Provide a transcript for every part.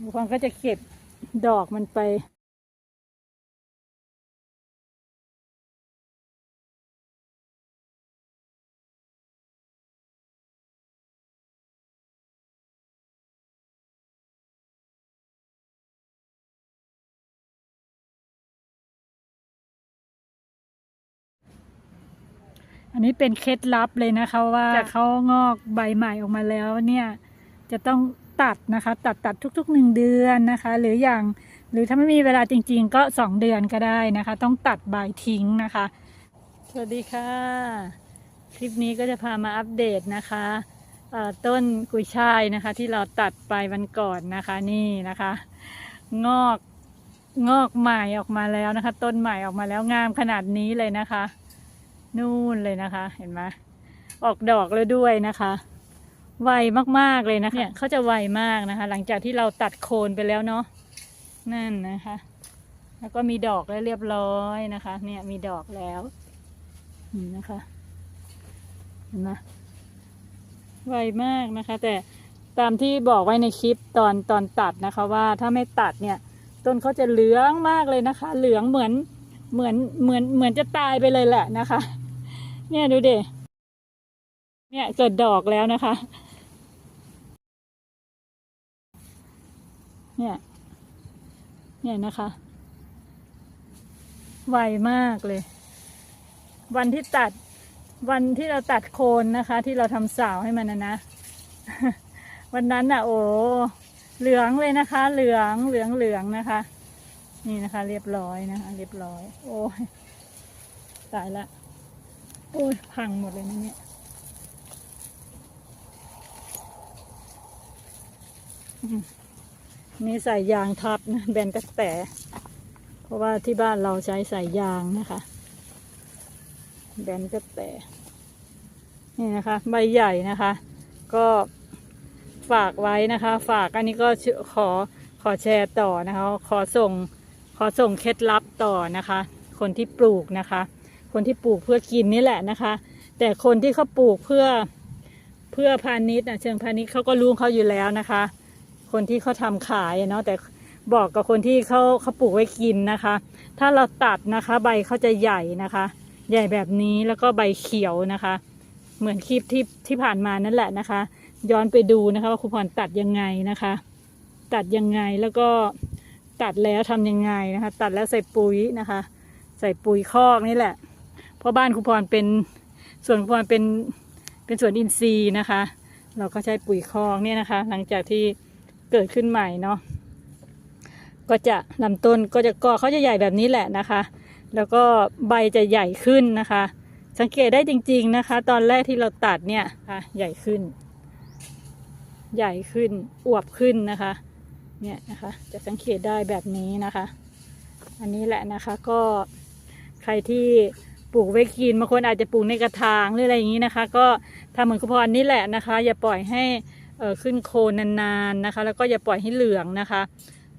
บางคนก็จะเก็บดอกมันไปอันนี้เป็นเคล็ดลับเลยนะคะว่าเขางอกใบใหม่ออกมาแล้วเนี่ยจะต้อง ตัดนะคะ ตัดตัดทุกๆหนึ่งเดือนนะคะ หรืออย่างหรือถ้าไม่มีเวลาจริง ๆ ก็สองเดือนก็ได้นะคะ ต้องตัดใบทิ้งนะคะ สวัสดีค่ะ คลิปนี้ก็จะพามาอัปเดตนะคะต้นกุยช่ายนะคะ ที่เราตัดไปวันก่อนนะคะนี่นะคะ งอกงอกใหม่ออกมาแล้วนะคะ ต้นใหม่ออกมาแล้วงามขนาดนี้เลยนะคะ นู่นเลยนะคะ เห็นไหมออกดอกแล้วด้วยนะคะ ไวมากๆเลยนะคะเนี่ยเขาจะไวมากนะคะ หลังจากที่เราตัดโคนไปแล้วเนาะนั่นนะคะ แล้วก็มีดอกแล้วเรียบร้อยนะคะ เนี่ยมีดอกแล้วนี่นะคะเห็นไหมไวมากนะคะ แต่ตามที่บอกไว้ในคลิปตอนตอนตัดนะคะ ว่าถ้าไม่ตัดเนี่ย ต้นเขาจะเหลืองมากเลยนะคะ เหลืองเหมือนเหมือนเหมือนเหมือนจะตายไปเลยแหละนะคะ เนี่ยดูเดเนี่ยเกิดดอกแล้วนะคะ เนี่ย เนี่ยนะคะ ไวมากเลย วันที่ตัด วันที่เราตัดโคนนะคะ ที่เราทำสาวให้มันนะนะ วันนั้นน่ะ โอ้ เหลืองเลยนะคะ เหลือง เหลือง เหลืองนะคะ นี่นะคะ เรียบร้อยนะคะ เรียบร้อย โอ้ย ตายละ โอ้ย พังหมดเลยนะเนี่ยอืม นี่ใส่ยางทับนะแบนกระแตเพราะว่าที่บ้านเราใช้ใส่ยางนะคะ แบนกระแตนี่นะคะ ใบใหญ่นะคะ ก็ฝากไว้นะคะ ฝากอันนี้ก็ขอขอแชร์ต่อนะคะ ขอส่งขอส่งเคล็ดลับต่อนะคะ คนที่ปลูกนะคะ คนที่ปลูกเพื่อกินนี่แหละนะคะ แต่คนที่เขาปลูกเพื่อเพื่อพาณิชย์นะเชิงพาณิชย์เขาก็รู้เขาอยู่แล้วนะคะ คนที่เขาทำขายเนาะแต่บอกกับคนที่เขาเขาปลูกไว้กินนะคะ ถ้าเราตัดนะคะ ใบเขาจะใหญ่นะคะ ใหญ่แบบนี้แล้วก็ใบเขียวนะคะ เหมือนคลิปที่ที่ผ่านมานั่นแหละนะคะ ย้อนไปดูนะคะว่าครูพรตัดยังไงนะคะ ตัดยังไงแล้วก็ตัดแล้วทำยังไงนะคะ ตัดแล้วใส่ปุ๋ยนะคะ ใส่ปุ๋ยคอกนี่แหละ เพราะบ้านครูพรเป็นส่วนครูพรเป็นเป็นสวนอินทรีย์นะคะ เราก็ใช้ปุ๋ยคอกเนี่ยนะคะ หลังจากที่ เกิดขึ้นใหม่เนาะก็จะลำต้นก็จะกอเขาจะใหญ่แบบนี้แหละนะคะ แล้วก็ใบจะใหญ่ขึ้นนะคะ สังเกตได้จริง ๆนะคะ ตอนแรกที่เราตัดเนี่ยค่ะใหญ่ขึ้น ใหญ่ขึ้นอวบขึ้นนะคะ เนี่ยนะคะ จะสังเกตได้แบบนี้นะคะ อันนี้แหละนะคะก็ใครที่ปลูกไว้กินบางคนอาจจะปลูกในกระถางหรืออะไรอย่างนี้นะคะ ก็ทำเหมือนคุณพรนี่แหละนะคะ อย่าปล่อยให้ ขึ้นโคนนานๆนะคะ แล้วก็อย่าปล่อยให้เหลืองนะคะ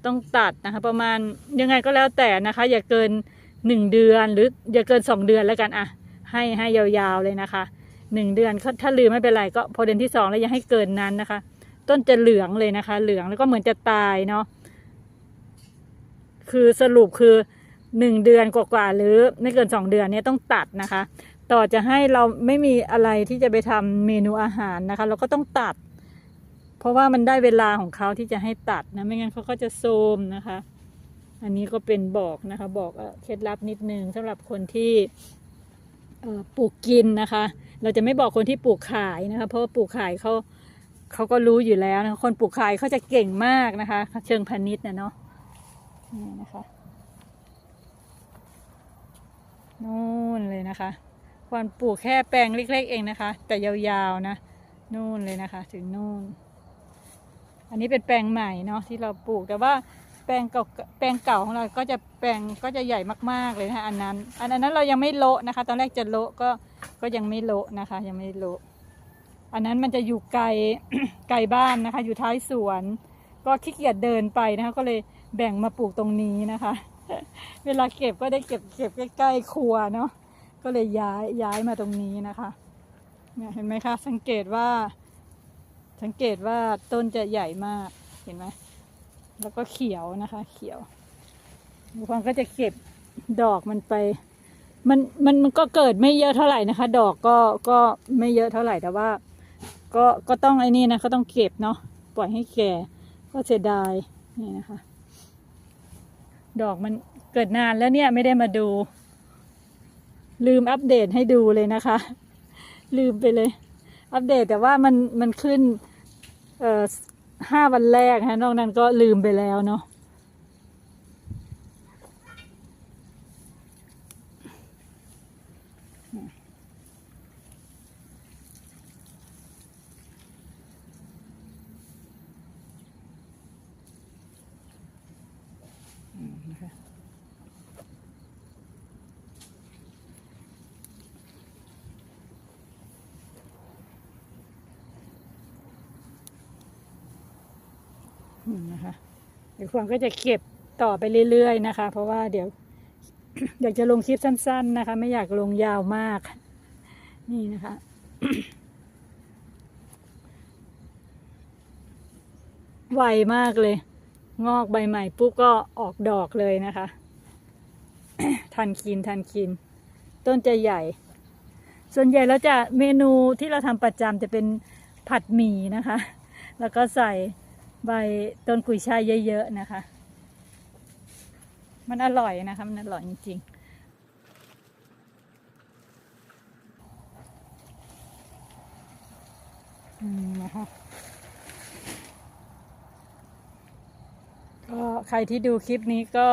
ต้องตัดนะคะ ประมาณยังไงก็แล้วแต่นะคะ อย่าเกินหนึ่งเดือนหรืออย่าเกินสองเดือนแล้วกันอะให้ให้ยาวๆเลยนะคะหนึ่งเดือนถ้าลืมไม่เป็นไรก็พอเดือนที่สองแล้วอย่าให้เกินนั้นนะคะ ต้นจะเหลืองเลยนะคะ เหลืองแล้วก็เหมือนจะตายเนาะคือสรุปคือหนึ่งเดือนกว่าๆหรือไม่เกินสองเดือนเนี้ต้องตัดนะคะ ต่อจะให้เราไม่มีอะไรที่จะไปทำเมนูอาหารนะคะ เราก็ต้องตัด เพราะว่ามันได้เวลาของเขาที่จะให้ตัดนะ ไม่งั้นเขาก็จะโทมนะคะ อันนี้ก็เป็นบอกนะคะ บอกเคล็ดลับนิดนึงสำหรับคนที่ปลูกกินนะคะ เราจะไม่บอกคนที่ปลูกขายนะคะ เพราะว่าปลูกขายเขาเขาก็รู้อยู่แล้วนะคะคนปลูกขายเขาจะเก่งมากนะคะ เชิงพาณิชย์นะเนาะนี่นะคะนู่นเลยนะคะควรปลูกแค่แปลงเล็ก ๆ เองนะคะ แต่ยาวๆนะนู่นเลยนะคะ ถึงนู่น อันนี้เป็นแปลงใหม่เนาะที่เราปลูกแต่ว่าแปลงเก่าแปลงเก่าของเราก็จะแปลงก็จะใหญ่มากๆเลยนะคะอันนั้น อันนั้นเรายังไม่โละนะคะ ตอนแรกจะโละก็ก็ยังไม่โละนะคะ ยังไม่โละอันนั้นมันจะอยู่ไกลไกลบ้านนะคะ อยู่ท้ายสวน ก็ขี้เกียจเดินไปนะคะ ก็เลยแบ่งมาปลูกตรงนี้นะคะ เวลาเก็บก็ได้เก็บเก็บใกล้ๆครัวเนาะก็เลยย้ายย้ายมาตรงนี้นะคะเนี่ยเห็นไหมคะสังเกตว่า สังเกตว่าต้นจะใหญ่มากเห็นไหมแล้วก็เขียวนะคะ เขียวบางคนก็จะเก็บดอกมันไป มันมันมันก็เกิดไม่เยอะเท่าไหร่นะคะ ดอกก็ก็ไม่เยอะเท่าไหร่แต่ว่า ก็ก็ต้องไอ้นี่นะก็ต้องเก็บเนาะปล่อยให้แก่ก็เสียดายนี่นะคะ ดอกมันเกิดนานแล้วเนี่ยไม่ได้มาดู ลืมอัปเดตให้ดูเลยนะคะ ลืมไปเลย อัปเดตแต่ว่ามันมันขึ้น เอ่อห้าวันแรกฮะนอกนั้นก็ลืมไปแล้วเนาะ นะคะอืมนะคะเดี๋ยวควงก็จะเก็บต่อไปเรื่อยๆนะคะ เพราะว่าเดี๋ยว อยากจะลงคลิปสั้น ๆนะคะ ไม่อยากลงยาวมาก นี่นะคะไวมากเลย งอกใบใหม่ปุ๊บก็ออกดอกเลยนะคะ ทันคินทันคิน ต้นจะใหญ่ ส่วนใหญ่แล้วจะเมนูที่เราทำประจำจะเป็นผัดหมี่นะคะ แล้วก็ใส่ ใบต้นกุยช่ายเยอะๆนะคะ มันอร่อยนะคะ มันอร่อยจริงๆนะคะก็ใครที่ดูคลิปนี้ก็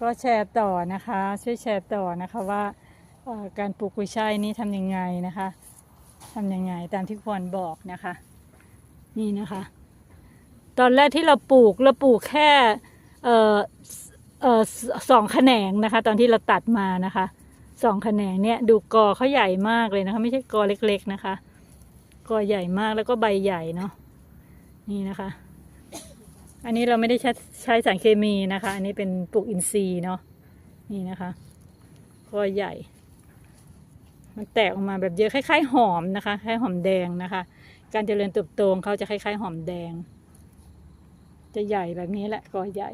ก็แชร์ต่อนะคะ ช่วยแชร์ต่อนะคะว่าการปลูกกุยช่ายนี้ทำยังไงนะคะทำยังไงตามที่ควรบอกนะคะ นี่นะคะ ตอนแรกที่เราปลูกเราปลูกแค่เอ่อเอ่อสองแขนงนะคะ ตอนที่เราตัดมานะคะสองแขนงเนี่ยดูกอเขาใหญ่มากเลยนะคะ ไม่ใช่กอเล็ก ๆนะคะ กอใหญ่มากแล้วก็ใบใหญ่เนาะนี่นะคะ อันนี้เราไม่ได้ใช้ใช้สารเคมีนะคะ อันนี้เป็นปลูกอินทรีย์เนาะนี่นะคะก็ใหญ่ มันแตกออกมาแบบเยอะคล้ายๆหอมนะคะคล้ายหอมแดงนะคะ การเจริญเติบโตของเขาจะคล้ายๆหอมแดง จะใหญ่แบบนี้แหละกอใหญ่